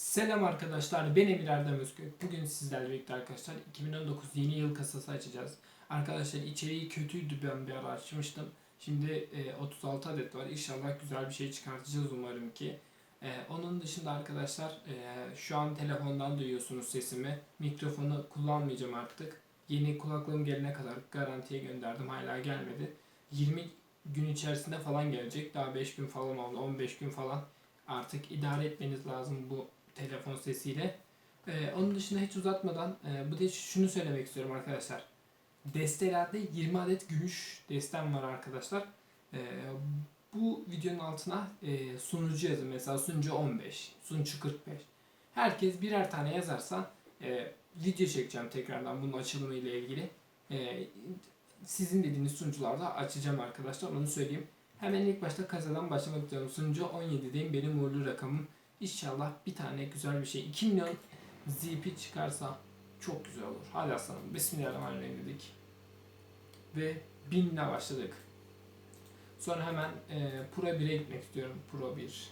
Selam arkadaşlar ben Emir Erdem Özgök. Bugün sizlerle birlikte arkadaşlar 2019 yeni yıl kasası açacağız. Arkadaşlar içeriği kötüydü ben bir ara açmıştım. Şimdi e, 36 adet var. İnşallah güzel bir şey çıkartacağız umarım ki. E, onun dışında arkadaşlar e, şu an telefondan duyuyorsunuz sesimi. Mikrofonu kullanmayacağım artık. Yeni kulaklığım gelene kadar garantiye gönderdim. Hala gelmedi. 20 gün içerisinde falan gelecek. Daha 5 gün falan oldu. 15 gün falan. Artık idare etmeniz lazım bu telefon sesiyle. Ee, onun dışında hiç uzatmadan e, bu da şunu söylemek istiyorum arkadaşlar. Destelerde 20 adet gümüş destem var arkadaşlar. Ee, bu videonun altına e, sunucu yazın. Mesela sunucu 15, sunucu 45. Herkes birer tane yazarsa e, video çekeceğim tekrardan bunun açılımı ile ilgili. E, sizin dediğiniz sunucularda açacağım arkadaşlar onu söyleyeyim. Hemen ilk başta kasadan başlamak istiyorum. Sunucu 17'deyim. Benim uğurlu rakamım. İnşallah bir tane güzel bir şey. 2 milyon ZP çıkarsa çok güzel olur. Hadi aslanım. Bismillahirrahmanirrahim dedik. Ve 1000 ile başladık. Sonra hemen e, Pro 1'e gitmek istiyorum. Pro 1.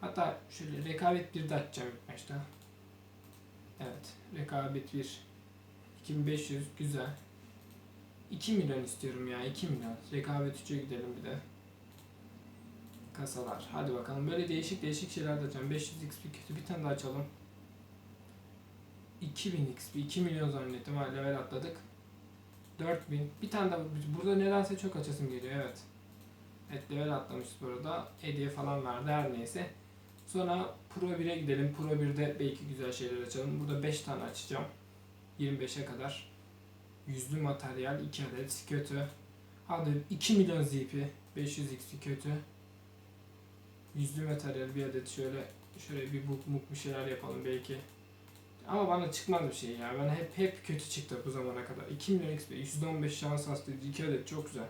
Hatta şöyle rekabet 1'de açacağım ilk başta. Evet. Rekabet 1. 2500 güzel. 2 milyon istiyorum ya 2 milyon. Rekabet 3'e gidelim bir de. Kasalar. Hadi bakalım. Böyle değişik değişik şeyler de açacağım. 500 XP kötü bir tane daha açalım. 2000 XP 2 milyon zannettim. Ha level atladık. 4000. Bir tane daha burada nedense çok açasım geliyor evet. Evet level atlamışız burada. Hediye falan verdi her neyse. Sonra Pro 1'e gidelim. Pro 1'de belki güzel şeyler açalım. Burada 5 tane açacağım. 25'e kadar. Yüzlü materyal 2 adet kötü. Hadi 2 milyon ZP 500 XP kötü. Yüzlü materyal bir adet şöyle şöyle bir buk muk bir şeyler yapalım belki. Ama bana çıkmaz bir şey ya. Ben hep hep kötü çıktı bu zamana kadar. 2 milyon XP, 115 şans hastası 2 adet çok güzel.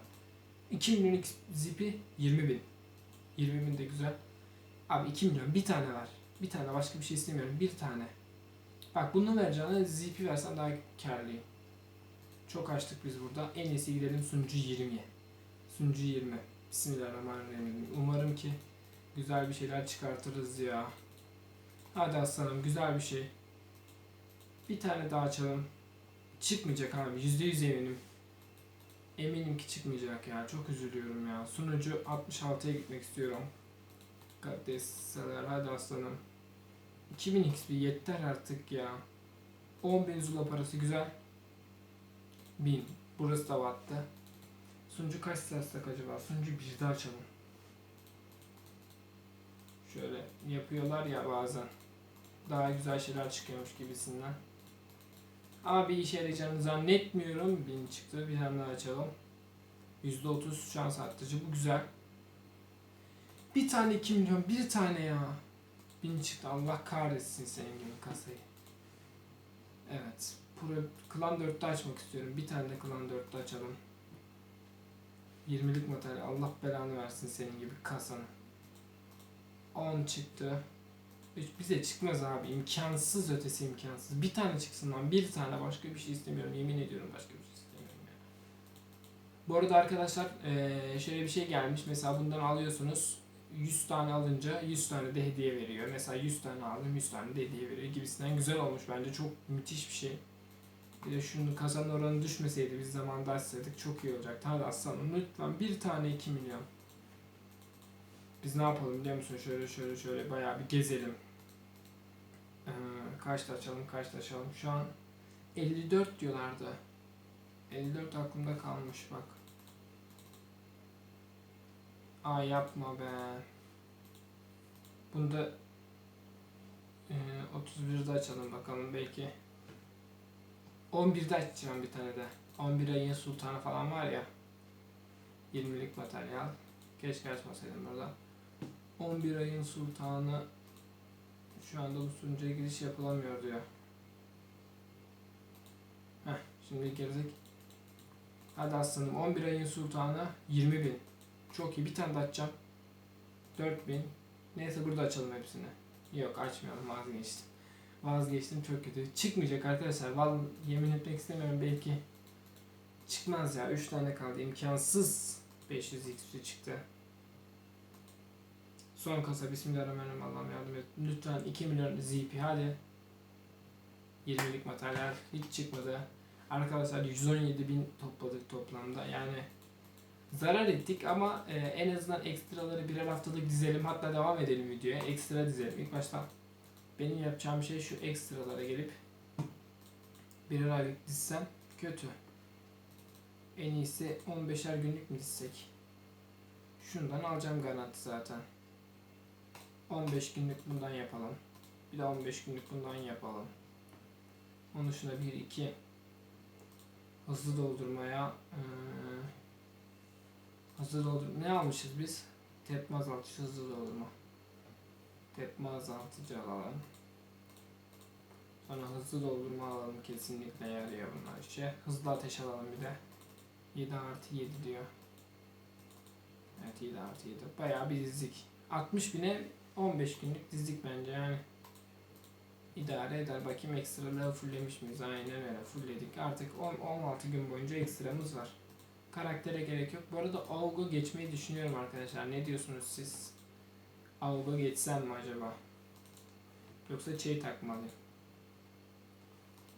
2 milyon XP ZP 20 bin. 20 bin de güzel. Abi 2 milyon bir tane ver. Bir tane başka bir şey istemiyorum. Bir tane. Bak bunu vereceğine ZP versen daha karlıyım. Çok açtık biz burada. En iyisi gidelim sunucu 20'ye. Sunucu 20. Bismillahirrahmanirrahim. Umarım ki güzel bir şeyler çıkartırız ya. Hadi aslanım güzel bir şey. Bir tane daha açalım. Çıkmayacak abi. %100 eminim. Eminim ki çıkmayacak ya. Çok üzülüyorum ya. Sunucu 66'ya gitmek istiyorum. Kadeseler hadi aslanım. 2000 XP yeter artık ya. 10.000 zula parası güzel. 1000. Burası da battı. Sunucu kaç satsak acaba? Sunucu bir daha açalım. Şöyle yapıyorlar ya bazen. Daha güzel şeyler çıkıyormuş gibisinden. Ama bir işe yarayacağını zannetmiyorum. 1000 çıktı. Bir tane daha açalım. %30 şans arttırıcı. Bu güzel. Bir tane 2 milyon. Bir tane ya. 1000 çıktı. Allah kahretsin senin gibi kasayı. Evet. Pro, Klan 4'te açmak istiyorum. Bir tane de Klan 4'te açalım. 20'lik materyal. Allah belanı versin senin gibi kasanı. 10 çıktı. Hiç bize çıkmaz abi. imkansız ötesi imkansız. Bir tane çıksın lan. Bir tane başka bir şey istemiyorum. Yemin ediyorum başka bir şey istemiyorum ya. Bu arada arkadaşlar eee, şöyle bir şey gelmiş. Mesela bundan alıyorsunuz. 100 tane alınca 100 tane de hediye veriyor. Mesela 100 tane aldım 100 tane de hediye veriyor gibisinden güzel olmuş bence çok müthiş bir şey. Bir de şunu kazanma oranı düşmeseydi biz zamanda açsaydık çok iyi olacaktı. Hadi aslanım lütfen bir tane 2 milyon. Biz ne yapalım biliyor musun? Şöyle şöyle şöyle bayağı bir gezelim. Ee, kaçta açalım kaçta açalım. Şu an 54 diyorlardı. 54 aklımda kalmış bak. Aa yapma be. Bunda e, 31'de açalım bakalım belki. 11'de açacağım bir tane de. 11 ayın sultanı falan var ya. 20'lik materyal. Keşke açmasaydım burada. 11 ayın sultanı şu anda bu sunucuya giriş yapılamıyor diyor. Heh, şimdi girdik. Hadi aslanım 11 ayın sultanı 20 bin. Çok iyi bir tane de açacağım. 4000. Neyse burada açalım hepsini. Yok açmayalım vazgeçtim. Vazgeçtim çok kötü. Çıkmayacak arkadaşlar. Vallahi yemin etmek istemiyorum belki. Çıkmaz ya. 3 tane kaldı. imkansız. 500 XP çıktı. Son kasa Bismillahirrahmanirrahim Allah'ım yardım et. Lütfen 2 milyon ZP hadi. 20'lik materyal hiç çıkmadı. Arkadaşlar 117 bin topladık toplamda. Yani zarar ettik ama e, en azından ekstraları birer haftalık dizelim. Hatta devam edelim videoya. Ekstra dizelim. İlk başta benim yapacağım şey şu ekstralara gelip birer aylık dizsem kötü. En iyisi 15'er günlük mü dizsek? Şundan alacağım garanti zaten. 15 günlük bundan yapalım. Bir de 15 günlük bundan yapalım. Onun dışında 1 2 hızlı doldurmaya eee, hızlı doldur ne almışız biz? Tepme azaltıcı hızlı doldurma. Tepme azaltıcı alalım. Sonra hızlı doldurma alalım kesinlikle yarıyor bunlar işe. Hızlı ateş alalım bir de. 7 artı 7 diyor. Evet 7 artı 7. Bayağı bir dizdik. 60 bine 15 günlük dizdik bence yani. İdare eder. Bakayım ekstraları fulllemiş miyiz? Aynen öyle fullledik. Artık 10, 16 gün boyunca ekstramız var. Karaktere gerek yok. Bu arada Augo geçmeyi düşünüyorum arkadaşlar. Ne diyorsunuz siz? Augo geçsem mi acaba? Yoksa şey takmalıyım.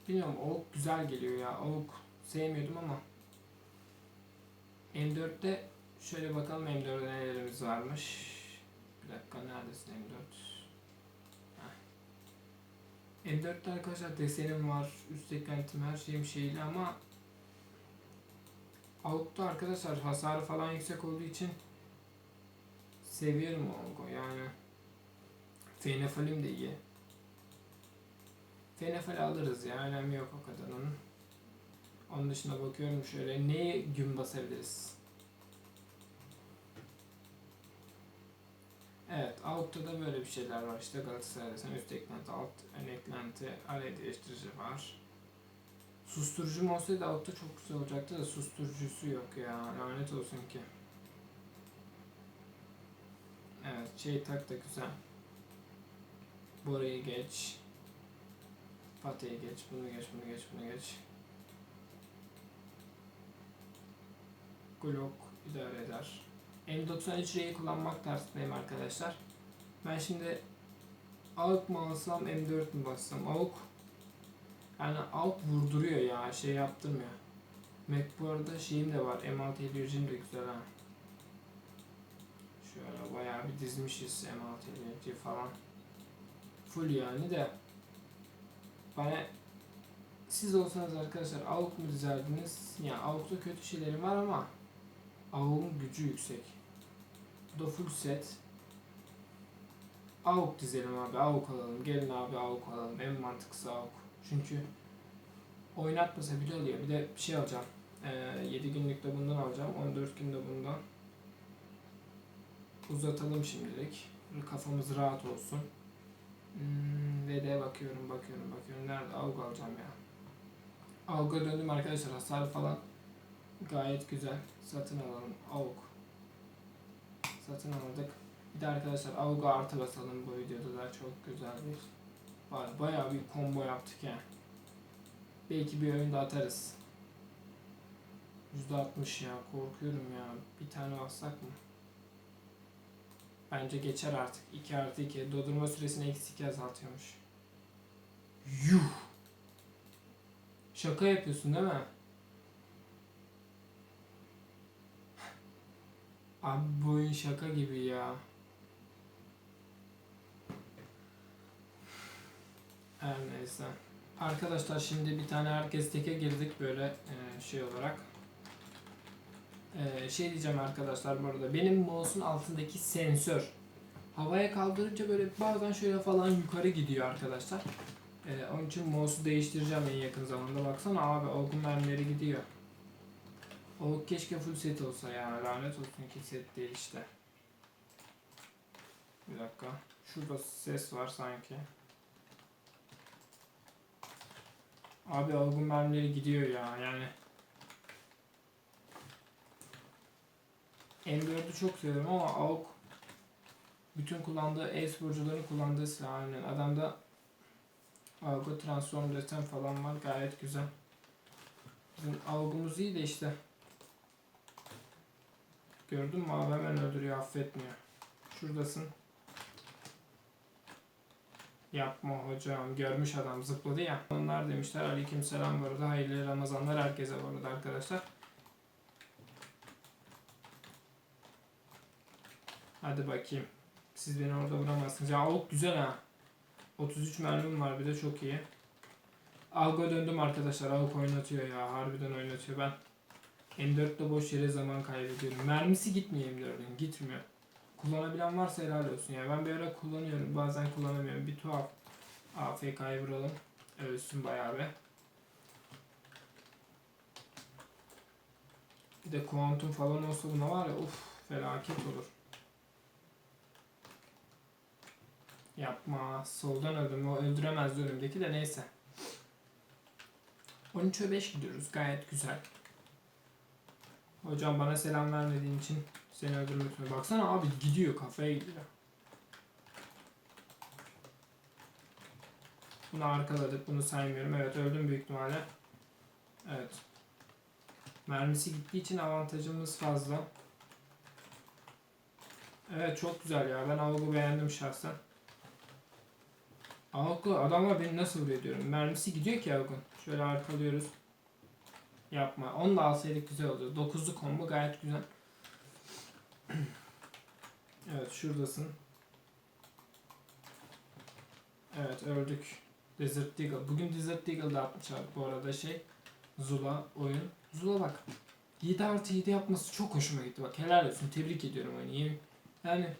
Bilmiyorum Auk güzel geliyor ya. Auk sevmiyordum ama M4'te şöyle bakalım M4'de nelerimiz varmış. Bir dakika neredesin M4? Heh. M4'te arkadaşlar desenim var, üst eklentim her şeyim şeyli ama Avuk'ta arkadaşlar hasarı falan yüksek olduğu için seviyorum Avuk'u yani Feynefalim de iyi. Fenefal alırız ya önemi yok o kadar onun. Onun dışında bakıyorum şöyle neye gün basabiliriz? Evet, altta da böyle bir şeyler var işte Galatasaray'da sen üst eklenti, alt ön eklenti, araya değiştirici var. Susturucum olsaydı altta çok güzel olacaktı da susturucusu yok ya, lanet olsun ki. Evet, şey tak da güzel. Bora'yı geç. Fatih'i geç, bunu geç, bunu geç, bunu geç. Glock idare eder. M93R'yi kullanmak tersindeyim arkadaşlar. Ben şimdi AUK mı alsam M4 mü bassam? AUK yani AUK vurduruyor ya şey yaptırmıyor. Mac bu arada şeyim de var. M6 700'im de güzel ha. Şöyle bayağı bir dizmişiz M6 700 falan. Full yani de bana siz olsanız arkadaşlar AUK mu dizerdiniz? Ya yani AUK'ta kötü şeyleri var ama AUK'un gücü yüksek. Bu da full set. AUK dizelim abi. AUK alalım. Gelin abi AUK alalım. En mantıklısı AUK. Çünkü oynatmasa bile oluyor. Bir de bir şey alacağım. Ee, 7 günlük de bundan alacağım. 14 günde bundan. Uzatalım şimdilik. Kafamız rahat olsun. Hmm, ve de bakıyorum, bakıyorum, bakıyorum. Nerede? AUK alacağım ya. AUK'a döndüm arkadaşlar. Hasar falan gayet güzel. Satın alalım. AUK. Satın aldık. Bir de arkadaşlar AUK'a artı basalım bu videoda da çok güzel bir var. Bayağı bir combo yaptık ya. Belki bir oyunda atarız. %60 ya korkuyorum ya. Bir tane alsak mı? Bence geçer artık. 2 artı 2. Dodurma süresini eksi 2 azaltıyormuş. Yuh! Şaka yapıyorsun değil mi? Abi bu oyun şaka gibi ya. Her neyse. Arkadaşlar şimdi bir tane herkes teke girdik böyle e, şey olarak. E, şey diyeceğim arkadaşlar bu arada. Benim mouse'un altındaki sensör havaya kaldırınca böyle bazen şöyle falan yukarı gidiyor arkadaşlar. E, onun için mouse'u değiştireceğim en yakın zamanda. Baksana abi ogun mermileri gidiyor. O keşke full set olsa ya. Lanet olsun ki set değil işte. Bir dakika. Şurada ses var sanki. Abi algın mermileri gidiyor ya yani. M4'ü çok seviyorum ama AUK bütün kullandığı e-sporcuların kullandığı silah aynen. Adamda AUK'a transform desen falan var gayet güzel. Bizim AUK'umuz iyi de işte. Gördün mü abi hemen öldürüyor affetmiyor. Şuradasın. Yapma hocam. Görmüş adam zıpladı ya. Onlar demişler. Aleyküm selam bu arada. Hayırlı Ramazanlar herkese bu arada arkadaşlar. Hadi bakayım. Siz beni orada vuramazsınız. Ya ok güzel ha. 33 mermim var bir de çok iyi. Algo döndüm arkadaşlar. Algo oynatıyor ya. Harbiden oynatıyor. Ben M4'te boş yere zaman kaybediyorum. Mermisi gitmiyor M4'ün. Gitmiyor. Kullanabilen varsa helal olsun ya. Ben ara kullanıyorum. Bazen kullanamıyorum. Bir tuhaf. AFK'yı vuralım. Ölsün bayağı be. Bir de kuantum falan olsa buna var ya uf felaket olur. Yapma. Soldan öldüm. O öldüremezdi önümdeki de neyse. 13'e 5 gidiyoruz. Gayet güzel. Hocam bana selam vermediğin için seni öldürmek üzere. Baksana abi gidiyor kafaya gidiyor. Bunu arkaladık. Bunu saymıyorum. Evet öldüm büyük ihtimalle. Evet. Mermisi gittiği için avantajımız fazla. Evet çok güzel ya. Ben Avog'u beğendim şahsen. Avog'u adamlar beni nasıl vuruyor diyorum. Mermisi gidiyor ki Avog'un. Şöyle arkalıyoruz. Yapma. Onu da alsaydık güzel olurdu. 9'lu combo gayet güzel. evet şuradasın. Evet öldük. Desert Eagle. Bugün Desert Eagle'da atmışlar bu arada şey. Zula oyun. Zula bak. 7 artı 7 yapması çok hoşuma gitti. Bak helal olsun. Tebrik ediyorum oyunu. Yani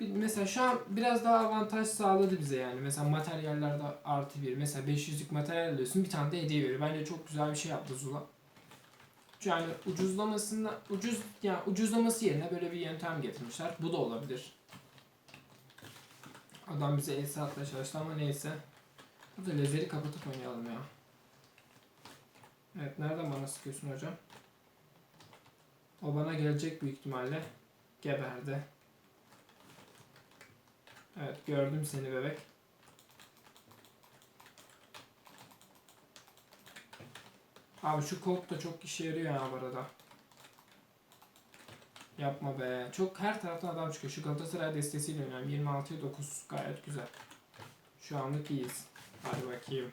mesela şu an biraz daha avantaj sağladı bize yani. Mesela materyallerde artı bir. Mesela 500'lük materyal alıyorsun bir tane de hediye veriyor. Bence çok güzel bir şey yaptı Zula. Yani ucuzlamasında ucuz yani ucuzlaması yerine böyle bir yöntem getirmişler. Bu da olabilir. Adam bize el saatle çalıştı ama neyse. Burada lazeri kapatıp oynayalım ya. Evet nereden bana sıkıyorsun hocam? O bana gelecek büyük ihtimalle. Geberdi. Evet gördüm seni bebek. Abi şu kod da çok işe yarıyor ya bu arada. Yapma be. Çok her taraftan adam çıkıyor. Şu Galatasaray destesiyle oynuyorum. 26'ya 9 gayet güzel. Şu anlık iyiyiz. Hadi bakayım.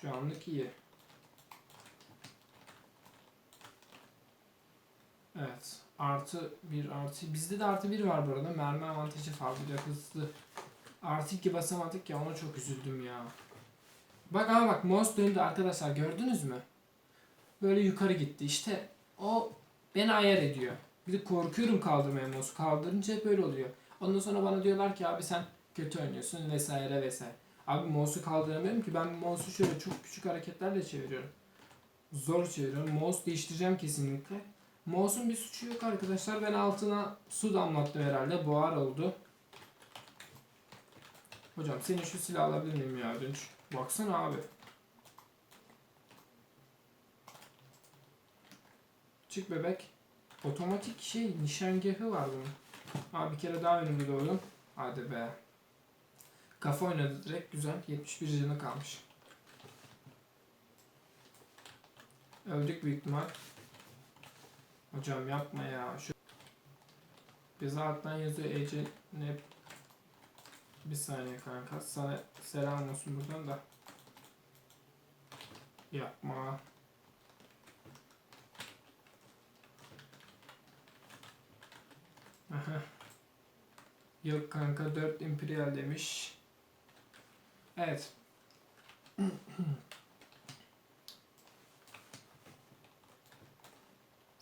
Şu anlık iyi. Evet. Artı bir artı. Bizde de artı bir var bu arada. Mermi avantajı fazla. Hızlı. Artı iki basamadık ya ona çok üzüldüm ya. Bak ama bak mouse döndü arkadaşlar gördünüz mü? Böyle yukarı gitti. İşte o beni ayar ediyor. Bir de korkuyorum kaldırmaya mouse'u. Kaldırınca hep böyle oluyor. Ondan sonra bana diyorlar ki abi sen kötü oynuyorsun vesaire vesaire. Abi mouse'u kaldıramıyorum ki ben mouse'u şöyle çok küçük hareketlerle çeviriyorum. Zor çeviriyorum. Mouse değiştireceğim kesinlikle. Mouse'un bir suçu yok arkadaşlar. Ben altına su damlattım herhalde. Buhar oldu. Hocam senin şu silahı alabilir miyim ya ödünç? Baksana abi. Çık bebek. Otomatik şey nişangahı var bunun. Abi bir kere daha önümde doğdum. Hadi be. Kafa oynadı direkt güzel. 71 canı kalmış. Öldük büyük ihtimal. Hocam yapma ya. Şu Bize alttan yazıyor Ece ne bir saniye kanka. Sana selam olsun buradan da. Yapma. Aha. Yok kanka 4 imperial demiş. Evet.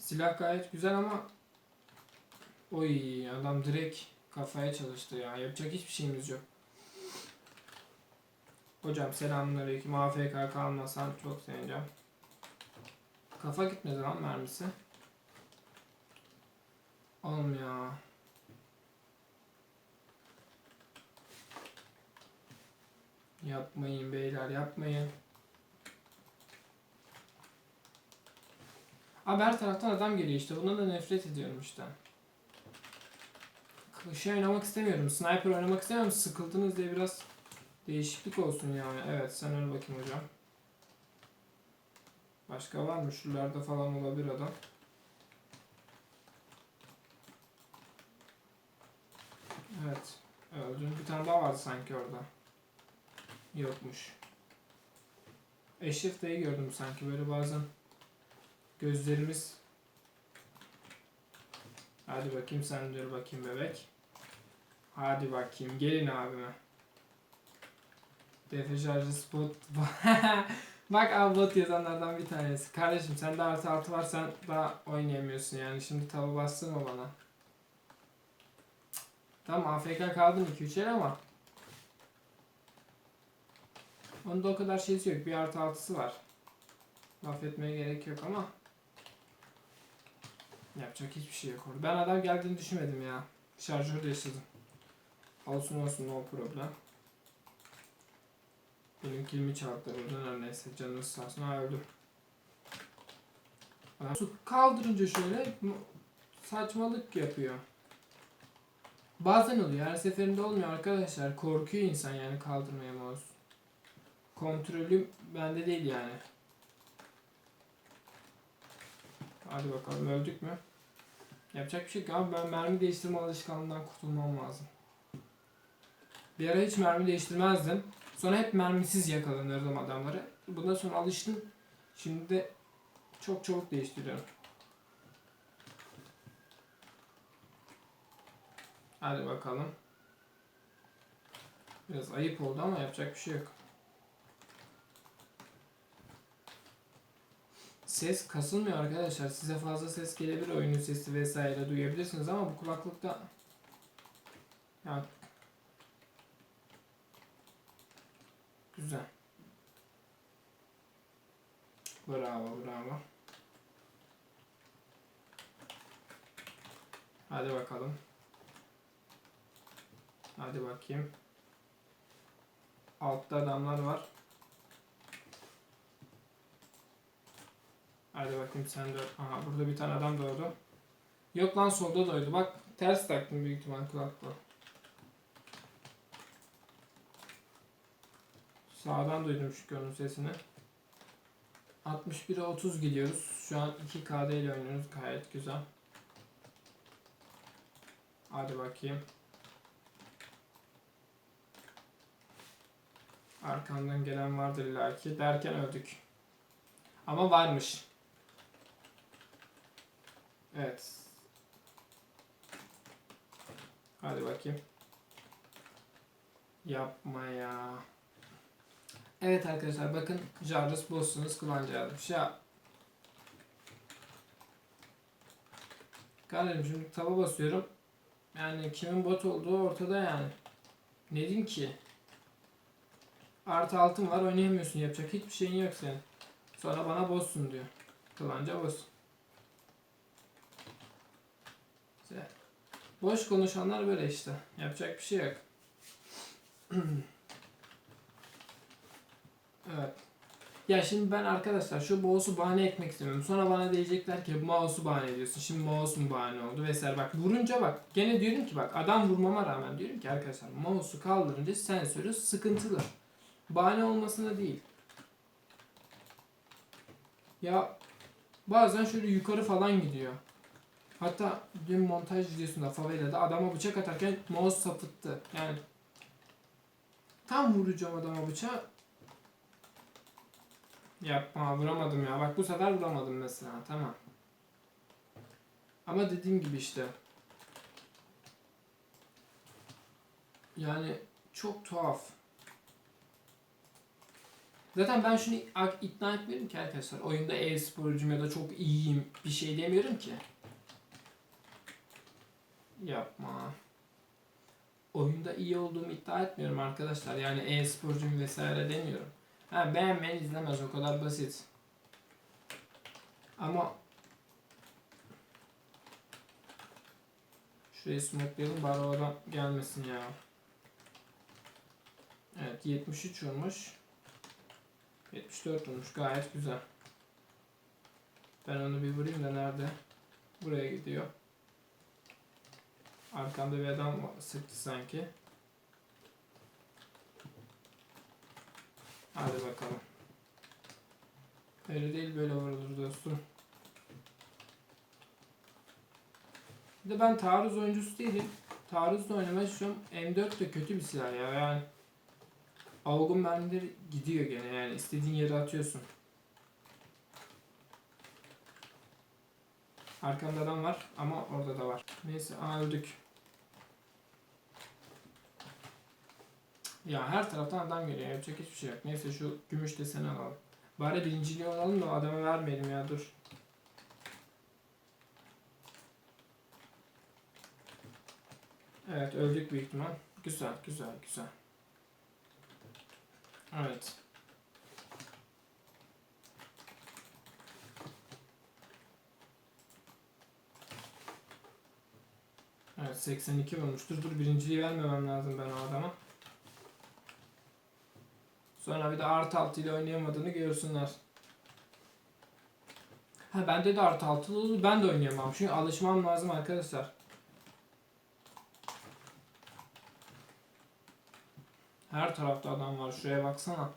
Silah gayet güzel ama Oy adam direkt kafaya çalıştı ya. Yapacak hiçbir şeyimiz yok. Hocam selamünaleyküm. AFK kalmasan çok sevineceğim. Kafa gitmedi lan mermisi. Olmuyor. Yapmayın beyler yapmayın. Abi her taraftan adam geliyor işte. Bundan da nefret ediyorum işte. Şey oynamak istemiyorum. Sniper oynamak istemiyorum. Sıkıldınız diye biraz değişiklik olsun yani. Evet sen öl bakayım hocam. Başka var mı? Şuralarda falan olabilir adam. Evet. Öldüm. Bir tane daha vardı sanki orada. Yokmuş. Eşref gördüm sanki böyle bazen gözlerimiz Hadi bakayım sen dur bakayım bebek. Hadi bakayım gelin abime. Defaşarjı spot. Bak bot yazanlardan bir tanesi. Kardeşim sende artı altı var sen daha oynayamıyorsun yani. Şimdi tava bastırma bana. Tamam AFK kaldın 2-3 el ama. Onda o kadar şeysi yok. Bir artı altısı var. Laf etmeye gerek yok ama. Yapacak hiçbir şey yok orada. Ben adam geldiğini düşünmedim ya. Şarjör değiştirdim. Olsun olsun no problem. Benim kilimi çaldılar oradan her neyse canınız sağ olsun. Ha öldüm. Su kaldırınca şöyle saçmalık yapıyor. Bazen oluyor her seferinde olmuyor arkadaşlar. Korkuyor insan yani kaldırmaya mouse. Kontrolü bende değil yani. Hadi bakalım öldük mü? Yapacak bir şey yok abi ben mermi değiştirme alışkanlığından kurtulmam lazım. Bir ara hiç mermi değiştirmezdim. Sonra hep mermisiz yakalanırdım adamları. Bundan sonra alıştım. Şimdi de çok çabuk değiştiriyorum. Hadi bakalım. Biraz ayıp oldu ama yapacak bir şey yok. Ses kasılmıyor arkadaşlar. Size fazla ses gelebilir. Oyunun sesi vesaire duyabilirsiniz ama bu kulaklıkta ya güzel. Bravo, bravo. Hadi bakalım. Hadi bakayım. Altta adamlar var. Hadi bakayım sen de. Aha burada bir tane adam doğdu. Yok lan solda doğdu. Bak ters taktım büyük ihtimal kulaklığı. Sağdan duydum çünkü onun sesini. 61'e 30 gidiyoruz. Şu an 2KD ile oynuyoruz. Gayet güzel. Hadi bakayım. Arkamdan gelen vardır illaki derken öldük. Ama varmış. Evet. Hadi bakayım. Yapma ya. Evet arkadaşlar bakın Jarvis boss'unuz kullanıcı yazmış. Ya Kardeşim şimdi taba basıyorum. Yani kimin bot olduğu ortada yani. Ne diyeyim ki? Artı altın var oynayamıyorsun yapacak hiçbir şeyin yok senin. Sonra bana boss'sun diyor. Kılanca boss. Güzel. Boş konuşanlar böyle işte. Yapacak bir şey yok. evet. Ya şimdi ben arkadaşlar şu mouse'u bahane etmek istemiyorum. Sonra bana diyecekler ki mouse'u bahane ediyorsun. Şimdi mouse mu bahane oldu vesaire. Bak vurunca bak gene diyorum ki bak adam vurmama rağmen diyorum ki arkadaşlar mouse'u kaldırınca sensörü sıkıntılı. Bahane olmasına değil. Ya bazen şöyle yukarı falan gidiyor. Hatta dün montaj videosunda favelada adama bıçak atarken mouse sapıttı. Yani tam vuracağım adama bıçağı. Yapma vuramadım ya. Bak bu sefer vuramadım mesela. Tamam. Ama dediğim gibi işte. Yani çok tuhaf. Zaten ben şunu ikna etmiyorum ki arkadaşlar. Oyunda e-sporcuyum ya da çok iyiyim bir şey demiyorum ki. Yapma. Oyunda iyi olduğumu iddia etmiyorum arkadaşlar. Yani e-sporcuyum vesaire demiyorum. Ha beğenmeyen izlemez o kadar basit. Ama Şurayı smokelayalım bari o adam gelmesin ya. Evet 73 olmuş. 74 olmuş gayet güzel. Ben onu bir vurayım da nerede? Buraya gidiyor. Arkamda bir adam sıktı sanki. Hadi bakalım. Öyle değil böyle vurulur dostum. Bir de ben taarruz oyuncusu değilim. taarruzla oynamaya çalışıyorum. M4 de kötü bir silah ya yani. Avgun mermileri gidiyor gene yani istediğin yere atıyorsun. Arkamda adam var ama orada da var. Neyse aa öldük. Ya her taraftan adam geliyor yapacak hiçbir şey yok. Neyse şu gümüş deseni alalım. Bari birinciliği alalım da adama vermeyelim ya dur. Evet öldük büyük ihtimal. Güzel güzel güzel. Evet. Evet 82 vurmuştur. Dur birinciliği vermemem lazım ben o adama. Sonra bir de artı altı ile oynayamadığını görsünler. Ha bende de artı altılı olur ben de oynayamam. Çünkü alışmam lazım arkadaşlar. Her tarafta adam var. Şuraya baksana.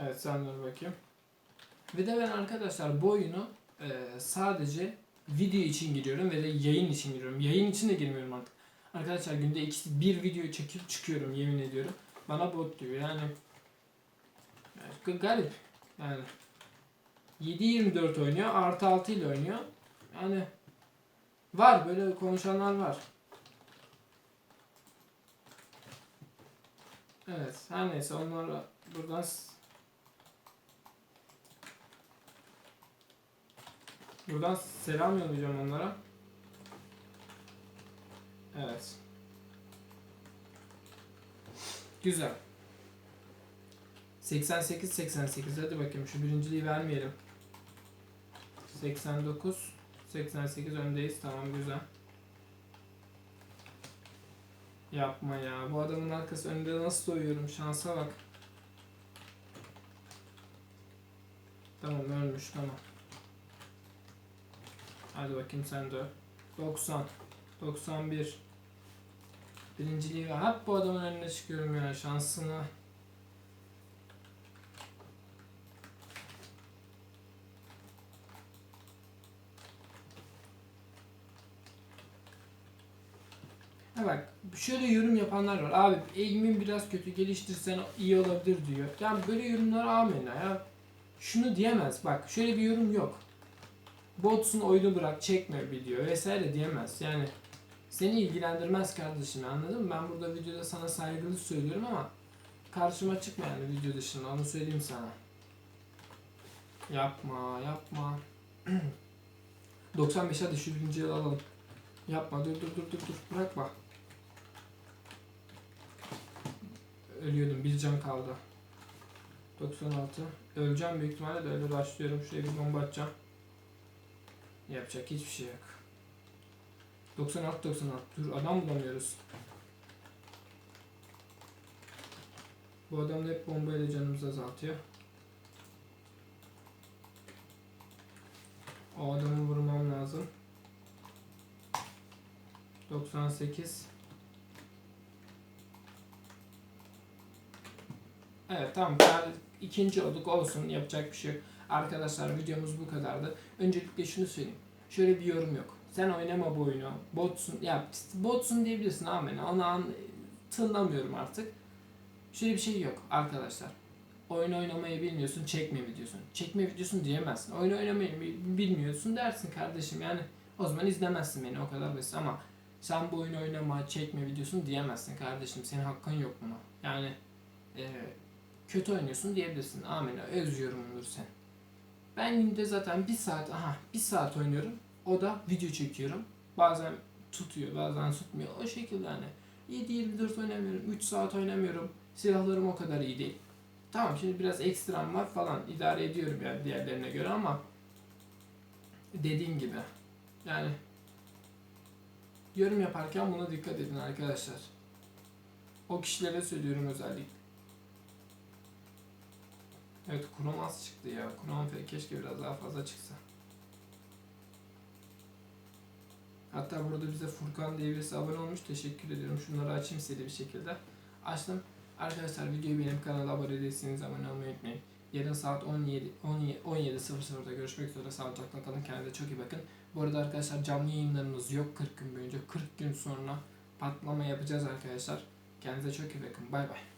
Evet sen dur bakayım. Bir de ben arkadaşlar bu oyunu e, sadece video için giriyorum ve de yayın için giriyorum. Yayın için de girmiyorum artık. Arkadaşlar günde ikisi bir video çekip çıkıyorum yemin ediyorum. Bana bot diyor yani. yani garip. Yani 7-24 oynuyor artı 6 ile oynuyor. Yani var böyle konuşanlar var. Evet her neyse onlara buradan Buradan selam yollayacağım onlara. Evet. Güzel. 88 88 hadi bakayım şu birinciliği vermeyelim. 89 88 öndeyiz tamam güzel. Yapma ya bu adamın arkası önünde nasıl doyuyorum şansa bak. Tamam ölmüş tamam. Hadi bakayım sen de. 90 91 Birinciliği ver. Hep bu adamın önüne çıkıyorum ya şansına. Ha bak şöyle yorum yapanlar var. Abi eğimin biraz kötü geliştirsen iyi olabilir diyor. Yani böyle yorumlar amenna ya. Şunu diyemez. Bak şöyle bir yorum yok. Botsun oyunu bırak çekme video vesaire diyemez. Yani seni ilgilendirmez kardeşim anladın mı? Ben burada videoda sana saygılı söylüyorum ama karşıma çıkma yani video dışında onu söyleyeyim sana. Yapma yapma. 95 hadi şu birinci yıl alalım. Yapma dur dur dur dur dur bırakma. Ölüyordum bir can kaldı. 96. Öleceğim büyük ihtimalle de öyle başlıyorum. Şuraya bir bomba atacağım. Yapacak hiçbir şey yok. 96 96. Dur adam bulamıyoruz. Bu adam da hep bombayla canımızı azaltıyor. O adamı vurmam lazım. 98 Evet tamam ikinci olduk olsun yapacak bir şey yok. Arkadaşlar videomuz bu kadardı. Öncelikle şunu söyleyeyim. Şöyle bir yorum yok. Sen oynama bu oyunu. Botsun. Ya botsun diyebilirsin amen. Onu an, tınlamıyorum artık. Şöyle bir şey yok arkadaşlar. Oyun oynamayı bilmiyorsun, çekme videosun. Çekme videosun diyemezsin. Oyun oynamayı bi- bilmiyorsun dersin kardeşim. Yani o zaman izlemezsin beni o kadar basit ama sen bu oyunu oynama, çekme videosun diyemezsin kardeşim. Senin hakkın yok buna. Yani e, kötü oynuyorsun diyebilirsin. Amin. Öz yorumumdur sen. Ben günde zaten bir saat, aha bir saat oynuyorum. O da video çekiyorum. Bazen tutuyor, bazen tutmuyor. O şekilde hani. 7-24 oynamıyorum, 3 saat oynamıyorum. Silahlarım o kadar iyi değil. Tamam şimdi biraz ekstram var falan. idare ediyorum yani diğerlerine göre ama dediğim gibi yani yorum yaparken buna dikkat edin arkadaşlar. O kişilere söylüyorum özellikle. Evet Krom az çıktı ya. Krom fe- keşke biraz daha fazla çıksa. Hatta burada bize Furkan diye birisi abone olmuş. Teşekkür ediyorum. Şunları açayım seri bir şekilde. Açtım. Arkadaşlar videoyu benim kanala abone değilseniz abone olmayı unutmayın. Yarın saat 17 17 17.00'da görüşmek üzere. Sağlıcakla kalın. Kendinize çok iyi bakın. Bu arada arkadaşlar canlı yayınlarımız yok 40 gün boyunca. 40 gün sonra patlama yapacağız arkadaşlar. Kendinize çok iyi bakın. Bay bay.